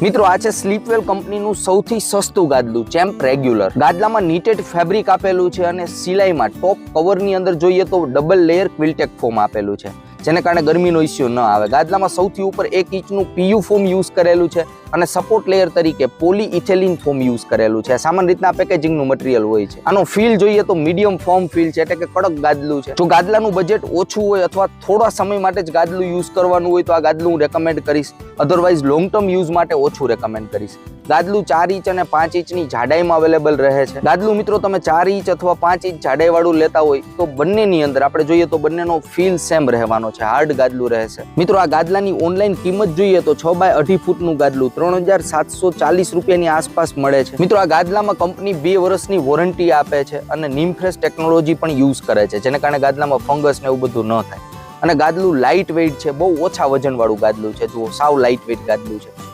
મિત્રો, આ છે સ્લીપવેલ કંપનીનું સૌથી સસ્તું ગાદલું, ચેમ્પ રેગ્યુલર. ગાદલામાં નીટેડ ફેબ્રિક આપેલું છે અને સિલાઈમાં ટોપ કવરની અંદર જોઈએ તો ડબલ લેયર ક્વિલટેક ફોમ આપેલું છે. જેને કારણે ગરમીનો ઇસ્યુ ન આવે. ગાદલામાં સૌથી ઉપર એક ઇંચનું પીયુ ફોમ યુઝ કરેલું છે અને સપોર્ટ લેયર તરીકે પોલી ઇથેલિન ફોમ યુઝ કરેલું છે. સામાન્ય રીતના પેકેજિંગનું મટીરિયલ હોય છે. આનો ફીલ જોઈએ તો મીડિયમ ફોર્મ ફીલ છે, એટલે કે કડક ગાદલું છે. જો ગાદલાનું બજેટ ઓછું હોય અથવા થોડા સમય માટે જ ગાદલું યુઝ કરવાનું હોય તો આ ગાદલું હું રેકમેન્ડ કરીશ. અધરવાઇઝ લોંગ ટર્મ યુઝ માટે ઓછું રેકમેન્ડ કરીશ. ગાદલું ચાર ઇંચ અને પાંચ ઇંચની જાડાઈમાં અવેલેબલ રહે છે. ગાદલું મિત્રો તમે ચાર ઇંચ અથવા પાંચ ઇંચ જાડાઈવાળું લેતા હોય તો બંનેની અંદર આપણે જોઈએ તો બંનેનો ફીલ સેમ રહેવાનો છે. હાર્ડ ગાદલું રહેશે. મિત્રો, આ ગાદલાની ઓનલાઈન કિંમત જોઈએ તો છ બાય અઢી ફૂટનું ગાદલું ત્રણ હજાર સાતસો ચાલીસ રૂપિયાની આસપાસ મળે છે. મિત્રો, આ ગાદલામાં કંપની બે વર્ષની વોરંટી આપે છે અને નીમફ્રેશ ટેકનોલોજી પણ યુઝ કરે છે, જેને કારણે ગાદલામાં ફંગસ ને એવું બધું ન થાય. અને ગાદલું લાઇટ વેઇટ છે, બહુ ઓછા વજનવાળું ગાદલું છે. જુઓ, સાવ લાઇટ વેઇટ ગાદલું છે.